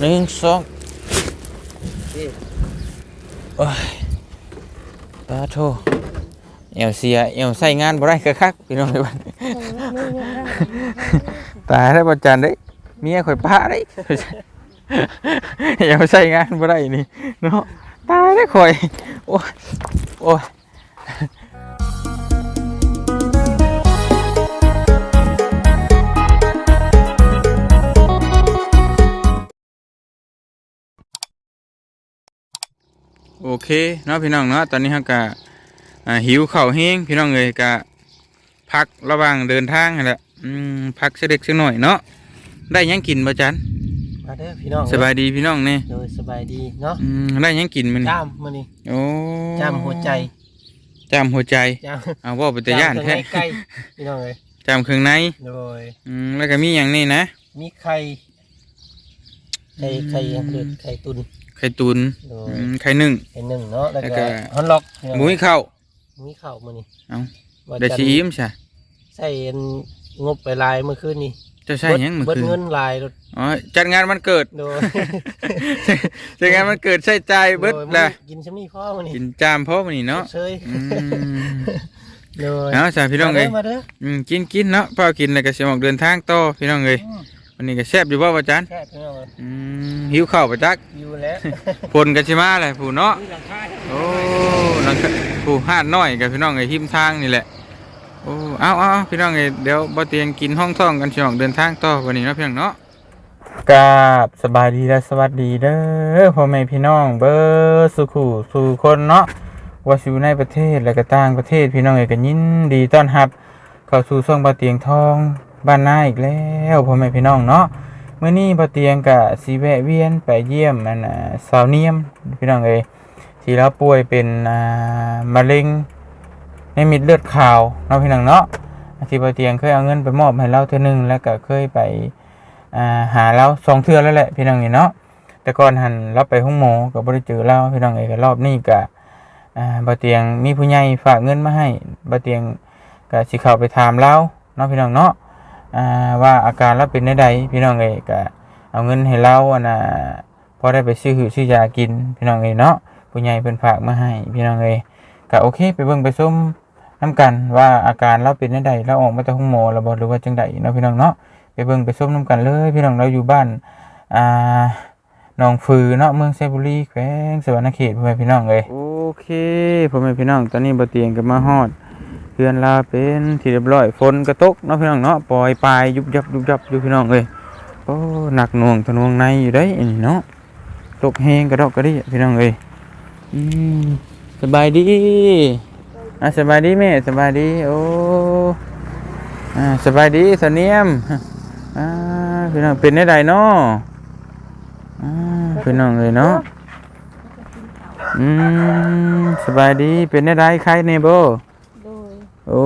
หนึ่งสองโอ้ยตาโทเอวเสียเอวใส่งานบ่ได้คักๆพี่น้องเลยบ้านตายแล้วประจันเด้ยเมียข่อยป้าเด้ยเอวใส่งานบ่ได้นี่เนาะตายแล้วข่อยโอ้ยโอ้ย โอเคเนาะพี่น้องเนาะตอนนี้ฮะกะอ่าหิวข้าวแห้งพี่น้องเลยกะพักระหว่างเดินทางนั่นแหละอืมพักเสด็จสักหน่อยเนาะได้หยังกินบ่จันมาเด้อพี่น้องสบายดีพี่น้องเนี่ยโดยสบายดีเนาะอืมได้หยังกินมันจ้ามมื้อนี้โอ้จ้ามหัวใจจามหัวใจจ้ามเอาว่าเป็นตาย่านจ้แท้มเครื่องในไก่พี่น้องเอ้ยจามเครื่องในโดยอืมแล้วก็มีอย่างนี้นะมีไข่ไข่ไข่เลือดไข่ตุน ไข่ตุนโดอืยมไข่นึ่ง ไข่หนึ่งเนาะแล้วแล้วก็ ก็ฮอนล็อกพี่น้องหมูให้ข้าวมีข้าวมื้อนี้เอ้า ว่าได้จะชีอิ่มใช่ใส่งบไปลายเมื่อคืนนี้เจะใช่หยังเมื่อเบิดคืนเงินลายรถอ๋อจัดงานวันเกิด โดยจัดงานวันเกิดใส่ใจายเบิดโดยละกินชะมีพ่อมื้อนี้กินจามเพราะมันนี่เนาะเชยอืมโดยเอาสาพี่น้องเลยมาเด้ออืมกินกินเนาะพ่อกินแล้วก็สิออกเดินทางต่อพี่น้องเลยมาเด้ อวันนี้ก็แซ่บอยู่บ่ว่าจันแค่พี่น้องเอ้ยอืมหิวข้าวปะจักอยู่แล้วพลกันสิมาแหละผู้เนาะ มีหลังคาโอ้นังผู้หาดน้อยกับพี่น้องไอ้หิมทางนี่แหละ โอ้ เอาเอาเอาพี่น้องไอ้เดี๋ยวบ่เตียงกินห้องท่องกันสิออกเดินทางต่อวันนี้เนาะพี่น้องเนาะกราบสบายดีและสวัสดีเด้อพ่อแม่พี่น้องเบิดสุขุสู่คนเนาะว่าสิอยู่ในประเทศและก็ต่างประเทศพี่น้องเอ้ยก็ยินดีต้อนรับ เข้าสู่ช่วงบ่เตียงทอง บ้านนาอีกแล้วพ่อแม่พี่น้องเนาะเมื้อนี้บ่เตียงก็สิแวะเวียนไปเยี่ยมอันน่ะสาวเนียมพี่น้องเอ้ยที่เราป่วยเป็นมะเร็งในมิดเลือดขาวเนาะพี่น้องเนาะที่ปาเตียงเคยเอาเงินไปมอบให้เราเทื่อนึงแล้วก็เคยไปหาเราสองเทื่อแล้วแหละพี่น้องเนาะแต่ก่อนหันเราไปห้องหมอก็บ่ได้เจอเราพี่น้องเอ้ยก็รอบนี้ก็อ่าบาเตียงมีผู้ใหญ่ฝากเงินมาให้บาเตียงก็สิเข้าไปถามเราเนาะพี่น้องเนาะ ว่าอาการเราเป็นไดพี่น้องเอ้ก็เอาเงินให้เราอันน่ะพอได้ไปซื้อหือซื้อยากินพี่น้องเอ้เนาะผู้ใหญ่เพิ่นฝากมาให้พี่น้องเอ้ก็โอเคไปเบิ่งไปส้มน้ำกันว่าอาการเราเป็นจังไดเราออกมาจากห้องหมอแล้วบ่หรือว่าจังไดเนาะพี่น้องเนาะไปเบิ่งไปส้มน้ำกันเลย พี่น้องเราอยู่บ้านอ่าหนองฟือเนาะเมืองไซบุรีแขวงสวรรณเขตพ่อแม่พี่น้องเอ้ยโอเคพ่อแม่พี่น้องตอนนี้บ่เตียงก็มาฮอด เพื่อนลาเป็นที่เรียบร้อยฝนก็ตกเนาะพี่น้องเนาะปล่อยปลายยุบยับยุบยับอยู่พี่น้องเอ้ยโอ้หนักหน่วงทะนวงในอยู่ได้นี่เนาะตกแฮงกระดอกกระดิพี่น้องเอ้ยอืมสบายดีอะสบายดีแม่สบายดีโอ้อ่าสบายดีเสนียมอ่าพี่น้องเป็นได้ไดเนาะอ่าพี่น้องเลยเนาะอืมสบายดีเป็นได้ไดใครเนี่ยโบ โดยโอ้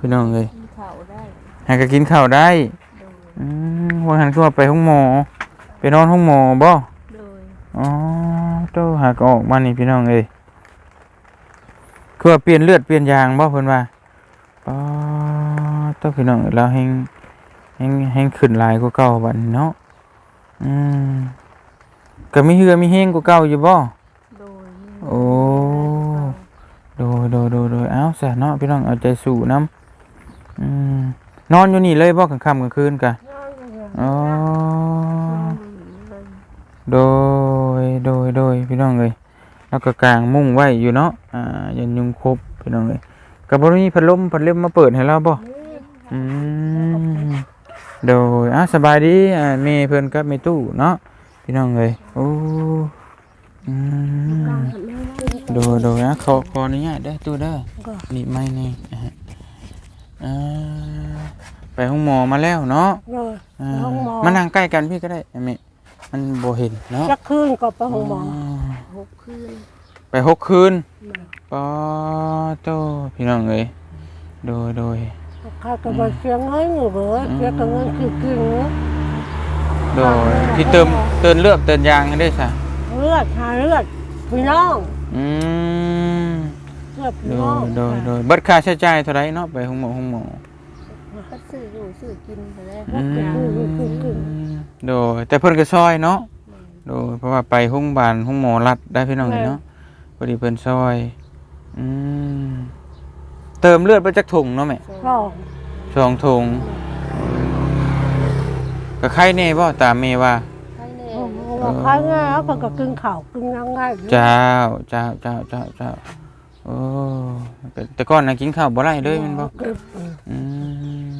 พี่น้องเลยกินข้าวได้หาก็กินข้าวได้โดยอืมวันหันก็ไปห้องหมอ ไปนอนห้องหมอบ่โดยอ๋อโตหากออกมานี่พี่น้องเอ้ยคือว่าเปลี่ยนเลือดเปลี่ยนยางบ่เพิ่นว่าป้าโตพี่น้องเราแฮงแฮงแฮงขึ้นหลายกว่าเก่าบัดนี้เนาะอืมก็มีเหือมีแฮงกว่าเก่าอยู่บ่โดยโอ้ โดยโดยโดยโดยเอ้าซะเนาะพี่น้องเอาใจสู้นํอืมนอนอยู่นี่เลยบ่กลางค่ำกลางคืนกะอ๋อโดยโดยโดยพี่น้องเลยแล้วก็กางมุ้งไว้อยู่เนาะอ่ายันยุงครบพี่น้องเลยกับบริมีพัดลมพัดเล็มมาเปิดให้เราบ่อืมโดยอะสบายดีอ่าเมย์เพิ่นกับเมตู้เนาะพี่น้องเลยโอ้อืม โดยโดยอะขอขออนุญาตเด้อตู้เด้อนี่ไม่นี่อะฮะอ่าไปห้องหมอมาแล้วเนาะเลยอ่าห้องหมอมานั่งใกล้กันพี่ก็ได้ไอ้เมมันบ่เห็นเนาะจักคืนก็ไปห้องหมอหกคืนไปหกคืนปอโตพี่น้องเอ้ยโดยโดย ข้าก็ไปเสียเงินอยู่เบิดเสียกับเงินคือกินเนาะโดยที่เติมเติมเลือดเติมยางให้ได้ซะเลือดหาเลือดพี่น้อง อืมเลือดพี่โดน้องยโดยโดยเบัดค่าใช้จ่ายเท่าไหรเนาะไปห้องหมอห้องหมอก็ซื้ออยู่ซื้อกินไปแล้วอืพวกยามโดยแต่เพิ่นก็ซอยเนาะโดยเพราะว่าไปห้องบานห้องหมอรัดได้พี่น้องเอ้ยเนาะพอดีเพิ่นซอยอืมเติมเลือดไปจักถุงเนาะแม่ก็สองถุงก็ไข้แน่บ่ตามแม่ว่าใช่แน่ ว่าคล้ายง่ายแล้วก็กินข้าวกินยังไงเจ้าเจ้าเจ้าเจ้าเจ้าโอ้แต่แต่ก่อนน่ะกินข้าวบ่ได้เลยแม่นบ่อื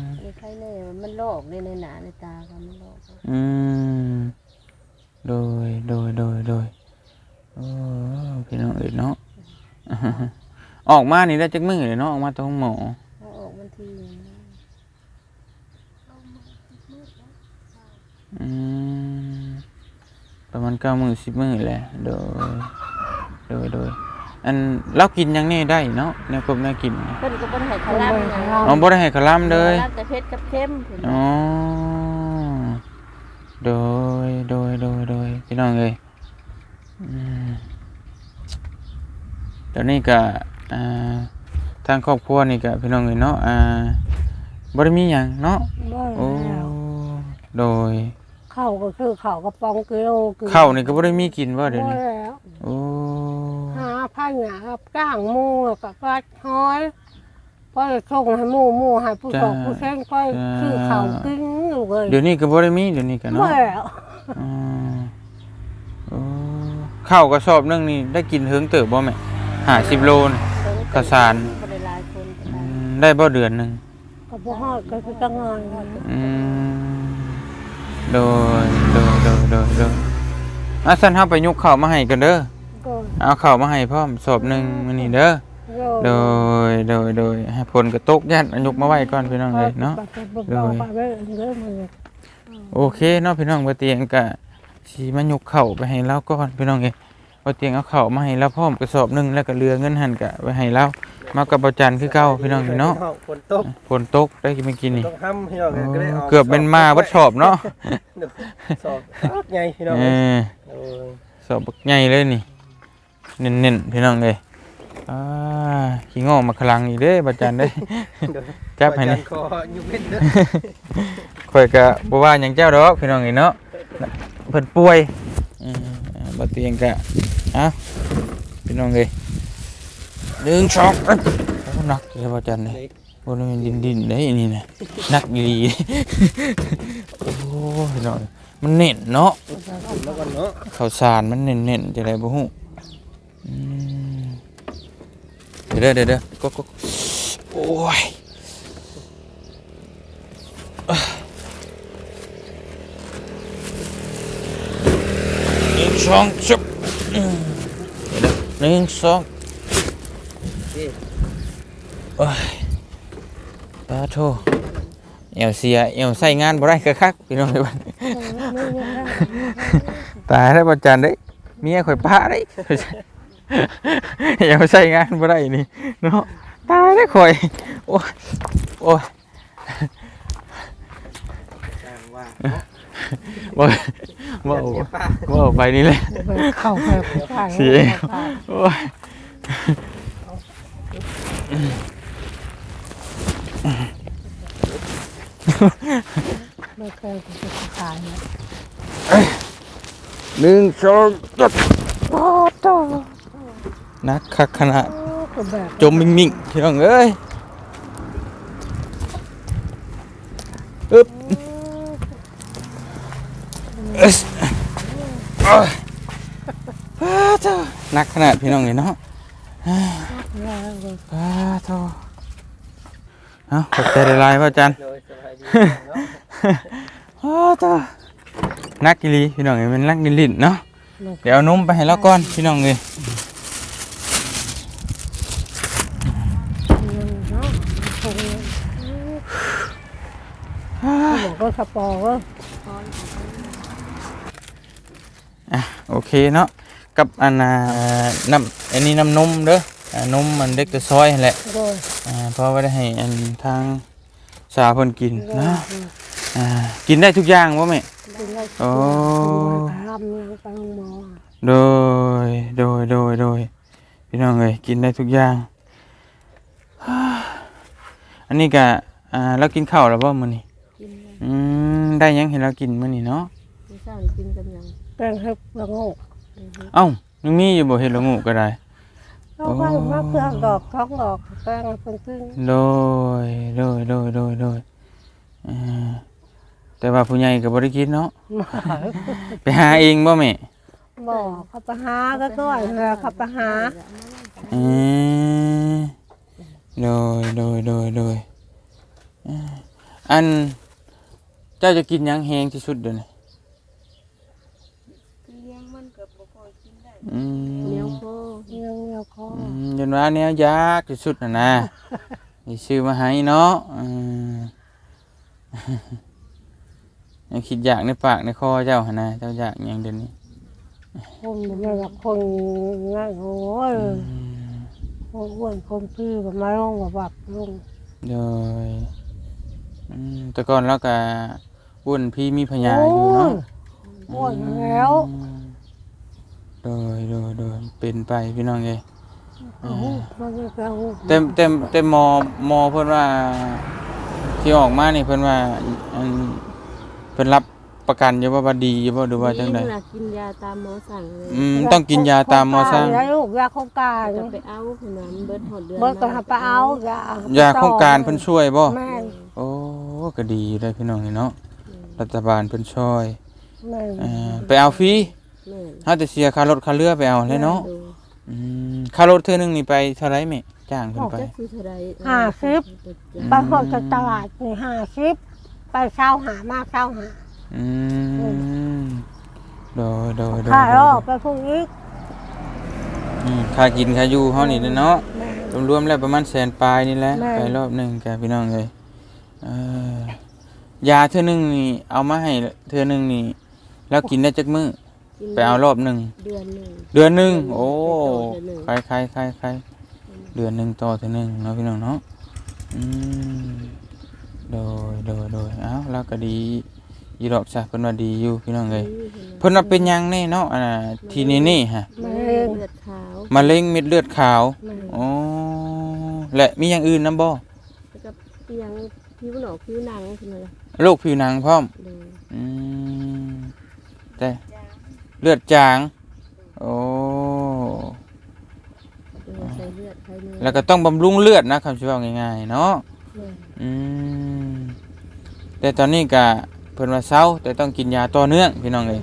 มไม่ใช่แน่มันลอกในในหนาในตาก็มันลอกอืมโดยโดยโดยโดยโอ้พี่น้องเอ้ยเนาะ ออกมานี่ได้จักมื้อเลยเนาะออกมาตรงหมอเอาออกมันทีอืม ประมาณเก้ามื้อสิบมื้อแหละโดยโดยโดยอันเรากินหยังนี่ได้เนาะแนวกบแนวกินเพิ่นก็บ่ให้ขลับนะอ๋อบ่ได้ให้ขาวหลามเลยแต่เผ็ดกับเค็มเพิ่นอ๋อโดยโดยโดยโดยพี่น้องเอ้ยอืมเดี๋ยวนี้ก็อ่าทางครอบครัวนี่ก็พี่น้องเอ้ยเนาะอ่าบ่ได้มีหยังเนาะบ่โอ้แล้วโดย ข้าวก็คือข้าวกระป๋องกิโลกินข้าวนี่ก็บ่ได้มีกินว่าเดี๋ยวบ่นี้แล้วโอ้หาผ้าหยากับก้างหมูกับกัดห้อยพอจะส่งให้หมูหมูให้ผู้สองผู้แซงก็คือข้าวกินอยู่เลยเดี๋ยวนี้ก็บ่ได้มีเดี๋ยวนี้ก็บ่เนาะแล้วอืมโอ้ข้าวกระสอบหนึงนี่ได้กินเฮิงเติบบ่แม่50โลนี่ข้าวสารบ่ได้หลายคนก็อืได้มได้บ่เดือนหนึงก็บ่ฮอดก็คือจังงานอืม โดยโดยโดยโดยโดยอะซั่นเฮาไปยกข้าวมาให้กันเด้อก็เอาข้าวมาให้พร้อมสอบหนึงมื้อนี้เด้อโยโดยโดยโดยให้ผลกระตกยันเอายกมาไว้ก่อนพี่น้องเลยเนาะ โดยไปเรื่อยเรื่อยมันโอเคเนาะพี่น้องบ่เตียงก็สิมายกข้าวไปให้เราก่อนพี่น้องเอ้ย บ่เตียงเอาข้าวมาให้เราพร้อมกระสอบหนึงแล้วก็เหลือเงินหั่นก็ไว้ให้เรามากับบ่จันคือเก่าพี่น้องเอ้ยเนาะฝนตกฝนตกได้กินไม่กินนี่ ต้องห้ำพี่น้องโอ้ก็ได้าเกือบเป็นมาวัดสอบเนาะสอบใหญ่พี่น้องเออโอ้ยสอบบักใหญ่เลยนี่เน้นๆพี่น้องเอ้ยอ่าขี้งอมาคลังอีกเด้บ่จันเด้ จับให้นี่อาจารย์คออยู่เป็นเด้อข่อยก็บ่ว่าหยังเจ้าดอกพี่น้องเอ้ยเนาะเพิ่นป่วยอืมอ่า บ่เตียงก็เอ้าพี่น้องเอ้ยหนึ่งช็อกเอ้ยโอ้หนักเลยบ่จันนี่บ่ได้มันดินๆเด้นี่น่ะหนักอีหลีโอ้พี่น้องมันเน่นเนาะแล้วกันเนาะข้าวสารมันเน่นๆจะได้บ่ฮู้อืมเดี๋ยวเด้อเดี๋ยวเด้อก็ก็โอ้ย หนึ่ง สองชุบหนึ่งสองโอ้ยปาโทเอวเสียเอวใส่งานบ่ได้คักพี่น้องเลยบ้านตายแล้วประจันเด้เมียข่อยป้าเด้เอวใส่งานบ่ได้นี่เนาะตายแล้วข่อยโอ้ยโอ้ยจ้า ว่าบ่บ่เสียป้าบ่ไปนี่แหละ เข้าไปเสีย โอ้ยไม่เคยจะขายนะหนึ่งสองจัดโอ้โตนักคักขนาดก็แบบจมมิ่งๆพี่น้องเอ้ยอึ๊บเอิ้สโอ้ยอ้าเจ้า นักขนาดพี่น้องเลยเนาะอ้าอ้าเจ้าเอาขอบใจหลายพ่อจันโดยสบายดีเนาะอ้าเจ้านักกิลีพี่น้องเอ้ยเป็นนักกิลินเนาะ เดี๋ยวเอานมไปให้แล้วก่อนพี่น้องเลยเนาะคงบอกก็สปอร์ก็ อะโอเคเนาะกับอันน่ะน้ำอันนี้น้ำนมเด้ออ่านมมันเด็กตัวซอยนั่นแหละโดยอ่าเพราะว่าได้ให้อันทางสาเพิ่นกินนะอ่ากินได้ทุกอย่างบ่แม่กินได้โอ้ทำเนี่ยไปโรงหมอโดยโดยโดยโดยพี่น้องเอ้ยกินได้ทุกอย่าง อันนี้ก็อ่าเรากินข้าวแล้วบ่มื้อนี้กินเลยอืมได้หยังให้เรากินมื้อนี้เนาะ กช้านี่กินกันยังแกงเห็ดละโงกเอ้ายังมีอยู่บ่เฮ็ดละงูก็ได้แล้วก็มะเขือดอกท้องดอกแกงเป็นขึ้นโดยโดยโดยโดยโดยอ่าแต่ว่าผู้ใหญ่ก็บ่ได้กินเนาะ ไปหาเองบ่แม่บอกขับไปหาก็ด้วยเลยขับไปหาเออโดยโดยโดยโดยอ่าอันเจ้าจะกินหยังแฮงที่สุดเดี๋ยวนี้ เลี้ยงมันก็บ่พอกินได้ อืมเหนียวโคเงี้ยวเงี้ยวคออืมจนว่าแนวยากที่สุดน่ะนะนี่ซื้อมาให้เนาะอืมยังคิดอยากในปากในคอเจ้าหั่นนะเจ้าอยากหยังเดี๋ยวนี้คนมันแบบคนง่ายโอ้ยคนอ้วนคนพี่กับมาลงกับบับลงโดยอืมแต่ก่อนเราก็อ้วนพี่มีพญาอยู่เนาะอ้วนแล้ว อืม โดยโดยโดยเป็นไปพี่น้องเอ้ยเอาหูมันจะเอาหูเต็มเต็มเต็มมอมอเพิ่นว่า ที่ออกมานี่เพิ่นว่าอันเพิ่นรับประกันอยู่ว่าบ่ดีอยู่บ่หรือว่าจังได นี่ล่ะกินยาตามหมอสั่งเลยอืมต้องกินยาตามหมอสั่งยาลูกยาโครงการจะไปเอาขนาดเบิดหอดเดือนเบิกก็หาไปเอายายาโครงการเพิ่นช่วยบ่แม่นโอ้ก็ดีเลยพี่น้องนี่เนาะรัฐบาลเพิ่นช่วยแม่นเอ่อไปเอาฟรีแม่น เฮาแต่เสียค่ารถค่าเรือไปเอาเลยเนาะดูอืมค่ารถเทื่อนึงนี่ไปเท่าไหร่แม่จ้างเพิ่นไปจักคือเท่าใดห้าสิบ ไปหอดจากตลาดนี่ห้าสิบไปเช้าหามาเช้าหาอืมโดยโดยโดยขายโดออยกไปพวกนี้อืมค่ากินค่าอยู่เฮานี่แหละเนาะ แม่นรวมๆแล้วประมาณแสนปลายนี่แหละแม่ไปรอบหนึงกับพี่น้องเลยเอ่อยาเทื่อนึงนี่เอามาให้เทื่อนึงนี่ แล้วกินได้จักมื้อ กินไปเอารอบหนึงเดือนหนึงเดือนหนึงโอ้เดือนหนึ่ง ใครใครใครใครเดือนหนึงต่อเทื่อนึงเนาะพี่น้องเนาะอืมโดยโดยโดยเอ้าแล้วก็ดีอีดอกซะเพิ่นว่าดีอยู่พี่น้องเอ้ยเพิ่นว่าเป็นหยังแน่เนาะอันน่ะที่นี่นี่ฮะมะเร็งเลือดขาวมะเร็งเม็ดเลือดขาวแม่นอ๋อและมีอย่างอื่นนํบ่แล้วก็เปียงผิวหนอกผิวหนังขึ้นมาเลยโรคผิวหนังพร้อมดูอืมแต่ เลือดจาง โอ้ดูใส่เลือดใส่เนื้อแล้วก็ต้องบำรุงเลือดนะคำชื่อว่าง่ายๆเนาะแม่นอืมแต่ตอนนี้ก็เพิ่นว่าเศร้าแต่ต้องกินยาต่อเนื่องพี่น้องเลย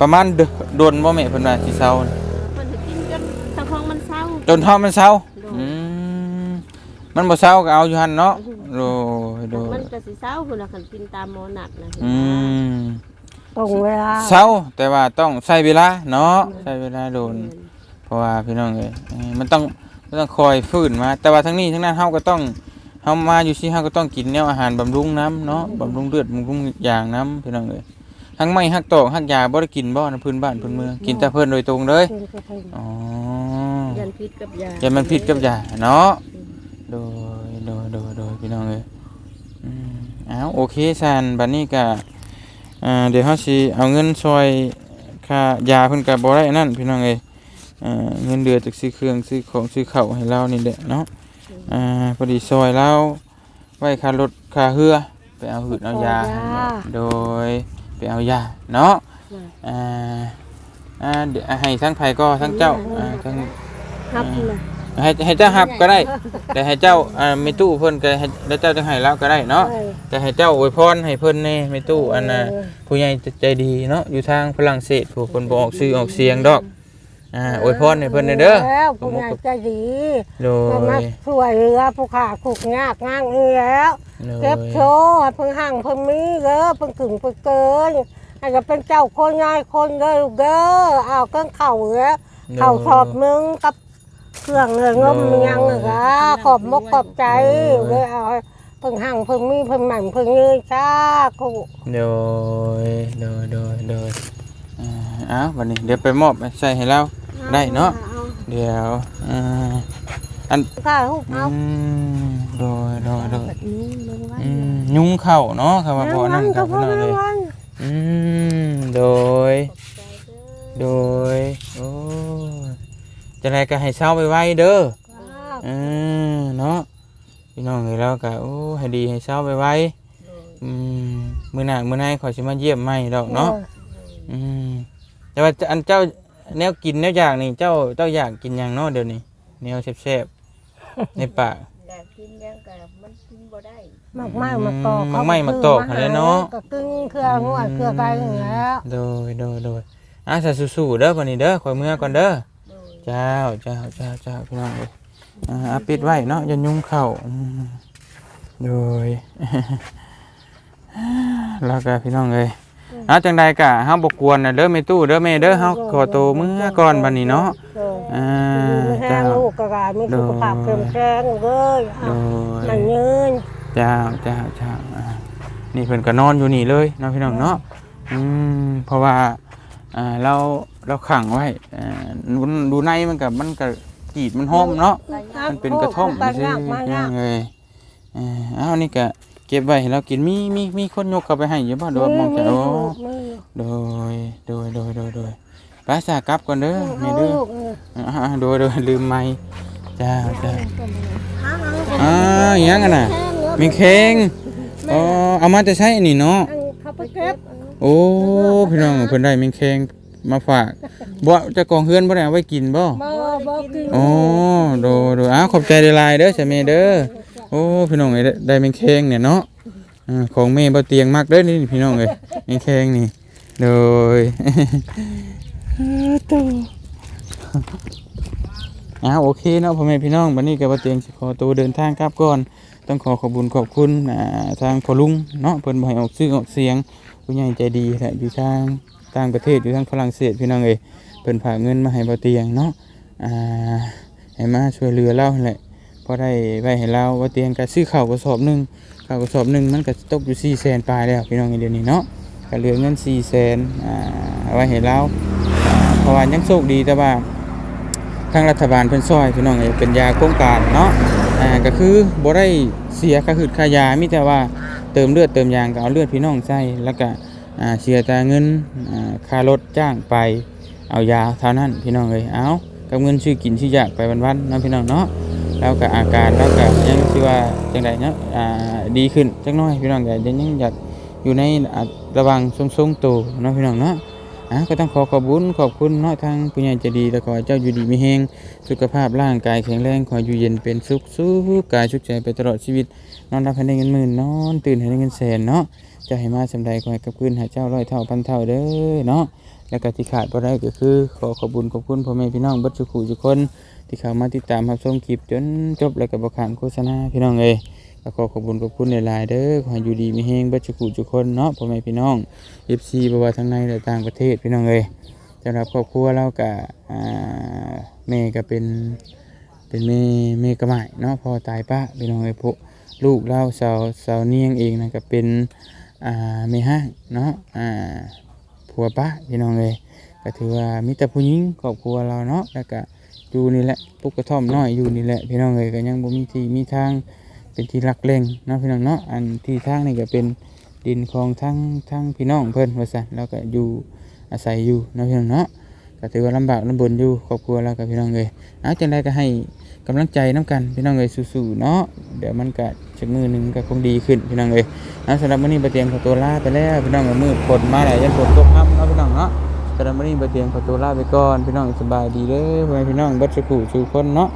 ประมาณเดือนโดนบ่แม่เพิ่นว่าสิเศร้าน่ะมันจะกินจนทางท้องมันเศร้า จนท้องมันเศร้าโดนอืมมันบ่เศร้าก็เอาอยู่หั่นเนาะโดยโดยมันก็สิเศร้าพุ่นน่ะคันกินตามหมอหนักนะอืม ตรงเวลาเศร้าแต่ว่าต้องใช้เวลาเนาะใช้เวลาโดน เพราะว่าพี่น้องเอ้ยเอ้ยมันต้องมันต้องคอยฟื้นมา แต่ว่าทั้งนี้ทั้งนั้นเฮาก็ต้องเฮามาอยู่ที่เฮาก็ต้องกินแนวอาหารบำรุงน้ำเนาะบำรุงเลือดบำรุงอย่างน้ำพี่น้องเอ้ยทั้งไม้ฮักตอกฮักยาบ่ได้กินบ่ในพื้นบ้านพื้นเมืองกินแต่เพิ่นโดยตรงเลยเป็นกระเพงอ๋อยันพิษกับยาอย่ามันผิดกับยาเนาะโดยโดยโดยโดยพี่น้องเอ้ยอืมเอาโอเคซันบัดนี้ก็ อ่าเดี๋ยวเฮาสิเอาเงินช่วยค่ายาเพิ่นก็บ่ได้นั่นพี่น้องเอ้ยอ่าเงินเดือนจากซื้อเครื่องซื้อของซื้อข้าวให้เรานี่แหละเนาะอ่าพอดีซอยเราไว้ค่ารถค่าเรือไปเอาหืดเอายาโดยไปเอายาเนาะอ่าอ่าเดี๋ยวให้ทั้งไผก็ทั้งเจ้าอ่าทั้ง ครับเลย ให้ให้เจ้าหับก็ได้ แต่ให้เจ้าอ่าไม่ตู้เพิ่นก็ให้แล้วเจ้าจะให้เราก็ได้เนาะแต่ให้เจ้าอวยพรให้เพิ่นแน่ไม่ตู้อันน่ะผู้ใหญ่ใจดีเนาะอยู่ทางฝรั่งเศสผู้คนบ่ออกชื่อออกเสียงดอกอ่าอวยพรให้เพิ่นเด้อแล้วผู้ใหญ่ใจดีโดมายช่วยเหลือผู้ขาขุกยากง่างนี่แล้วโดยเก็บโชว์ให้เพิ่งห่างเพิ่งมีเด้อเพิ่งกึ่งเพิ่งเกินให้จะเป็นเจ้าคนง่ายคนเด้อลูกเด้อเอาเครื่องเข่าเหลือเข่าชอบมึงกับ เครื่องเงินงมยังเหรอขอบมกขอบใจเลยเอาให้เพิ่งห่างเพิ่งมีเพิ่งใหม่เพิ่งยืนชาคุโดยโดยโดยโดยอ่าเอ้าววันนี้เดี๋ยวไปมอบใส่ให้เรา ได้เนาะ เดี๋ยวอ่าข้าหุบเอาอืมโดยโดยโดยแบบนี้ลงไว้อืมยุงเข้าเนาะครับว่าพอนั่นก็กับพพี่อน้องไม่เลยวันอืมโดย โดยโอ้ย จะไรก็ให้เศร้าไปไว้เด้ออืมเนาะพี่น้องเลยแล้วก็โอ้ให้ดีให้เศร้าไปไว้อืมมื้อหน้ามื้อไหนขอยสิมาเยี่ยมใหม่ดอกเนาะอือืมแต่ว่าอันเจ้าแนวกินแนวอยากนี่เจ้าเจ้าอยากกินหยังเนาะเดี๋ยวนี้แนวแซ่บๆในปากอยากกินหยังก็มันกินบ่ได้มากไม้มาตอกมากไม้มาตอกอะไรเนาะก็กึ่งเครือหัวเครือไก่อย่างเงี้ยโดยโดยโดยอะสาสู้ๆเด้อวันนี้เด้อคอยเมื่อก่อนเด้อโดย เจ้าเจ้าเจ้าเจ้าพี่น้องเอ้ยอ่าอะปิดไว้เนาะอย่ายุ่งเข้าอืมโดย แล้วก็พี่น้องเอ้ยเอาจังใดกะเฮาบ่กวนน่ะเด้อแม่ตู้เด้อแม่เด้อเฮาขอตัวมื้อก่อนบัดนี้เนาะเอออ่ามีแห้เจ้า งลูกกระไรมีสุขภาพเข้มแข็งเลยโดมันยยืนเจ้าเจ้าเจ้าอ่านี่เพิ่นก็นอนอยู่นี่เลยเนาะพี่น้องเนาะอืมเพราะว่าอ่าเรา เราขังไว้อ่าดูดูในมันก็มันก็จีดมันหอมเนาะ มันเป็นกระท่อมมัไม่นใช่ยากมากยัยากงเลยเอ่ออ้าวนี่ก็เก็บไว้ให้เรากินมีมีมีคนยกเข้าไปให้อยู่บ่โดยมองจะโอ้โดยโดยโดยโดยโดยไปสากลับก่อนเด้อแม่เด้ออ่าโดยโดยลืมไม้จ้าจ้าอ่าอิหยังกันน่ะมีเค้งอ๋อเอามาจะใช้อันนี้เนาะเขาไปเก็บโอ้พี่น้องเพิ่นได้มีเค้ง มาฝากบ่เจะกองเฮือนบ่ได้เอาไว้กินบ่มาบอกกินโอ้โดโดอ้าวขอบใจหลายๆเด้อสามีเด้อโอ้พี่น้องเอ้ยได้ได้เป็นแข้งเนี่ยเนาะอ่าของแม่บ่เตียงมากเด้อนี่พี่น้องเอ้ยเป็นแข้งนี่โดยอ้าวโอเคเนาะพ่อแม่พี่น้องวันนี้ก็บ่เตียงสิขอตัวเดินทางกลับก่อน ต้องขอขอบคุญขอบคุณอ่าทางพ่อลุงเนาะเพิ่นบ่ให้ออกชื่อออกเสียงผู้ใหญ่ใจดีแหละอยู่ทาง ต่างประเทศอยู่ทางฝรั่งเศสพี่น้องเอ้ยเพิ่นฝากเงินมาให้บ่เตียงเนาะอ่าให้มาช่วยเหลือเราหั่นแหละพอได้ไว้ให้เราว่เตียงก็ซื้อข้าวกระสอบหนึ่งข้าวกระสอบหนึ่งมันก็ตกอยู่สี่แสนปลายแล้วพี่น้องเดี๋ยวนี้เนาะก็เหลือเงินสี่แสนอ่าไว้ให้เราอ่าเพราะว่ายังโชคดีแต่ว่าทางรัฐบาลเพิ่นซอยพี่น้องเอ้ยเป็นยาโครงการเนาะอ่าก็คือบ่ได้เสียค่าหืดค่ายามีแต่ว่าเติมเลือดเติมยางก็เอาเลือดพี่น้องใส่แล้วก็ เสียแต่เงินค่ารถจ้างไปเอายาเท่านั้นพี่น้องเอ้ยเอากับเงินชื่อกินชื่ออยากไปวันๆเนาะพี่น้องเนาะแล้วก็อาการแล้วก็ยังชื่ว่าจังไดเนาะดีขึ้นจักหน้อยพี่น้องก็ยังยังอยากอยู่ในระวังทรงๆตัวเนาะพี่น้องเนาะอะก็ต้องขอขอบคุณขอบคุณเนาะทางผู้ใหญ่ใจดีแล้วก็เจ้าอยู่ดีมีแฮงสุขภาพร่างกายแข็งแรงขออยู่เย็นเป็นสุขสู้กายสุขใจไปตลอดชีวิต นอนรับให้ได้เงินหมื่นนอนตื่นให้ได้เงินแสนเนาะ จะให้มาสำใดขอให้กับคืนห้เจ้าร้อยเท่าพันเท่าเด้อเนาะแล้วก็ที่ขาดบ่ได้ก็คือ ขอขอบุญขอบคุณพ่อแม่พี่น้องบัดสุขุทุกคน ที่เข้ามาติดตามรับชมคลิปจนจบแล้วก็บ่ขามโฆษณาพี่น้องเอ้ยก็ขอขอบคุญขอบคุณหลายๆเด้อขอให้อยู่ดีมีแฮงบัดสุขุทุกคนเนาะพ่อแม่พี่น้อง FC บ่ว่าทั้งในและต่างประเทศพี่น้องเอ้ยสำหรับครอบครัวเราก็อ่าแม่ก็เป็นเป็นแม่แม่กระหม่เนาะพ่อตายป้าพี่น้องเอ้ยพวกลูกเราสาวสาวเนียงเองนะก็เป็น อ่าม่ห้างเนาะอ่าผัวป้าพี่น้องเลยก็ถือว่ามีแต่ผู้หญิงครอบครัวเราเนาะแล้วก็อยู่นี่แหละปุกกระท่อมน้อยอยู่นี่แหละพี่น้องเลยก็ยังบ่มีที่มีทางเป็นที่รักเล่งเนาะพี่น้องเนาะอันที่ทางนี่ก็เป็นดินของทั้งทั้งพี่น้องเพิ่นว่าซั่นแล้วก็อยู่อาศัยอยู่เนาะพี่น้องเนาะ ก็ถือว่าลำบากลำบนอยู่ครอบครัวเรากับพี่น้องเลยเอาจังไดก็ให้กำลังใจน้กันพี่น้องเลยสู้ๆเนาะเดี๋ยวมันก็ชักมือหนึ่งก็คงดีขึ้นพี่น้องเลยอาสำหรับวันนี้บะเตียงขอตัวลาไปแล้วพี่น้องมือฝนมาแล้วยันฝนตกค่ำเนาะพี่น้องเนาะสำหรับวันนี้บะเตียงขอตัวลาไปก่อนพี่น้องสบายดีเด้อพ่อแม่พี่น้องบัดสุขุชูคนเนาะ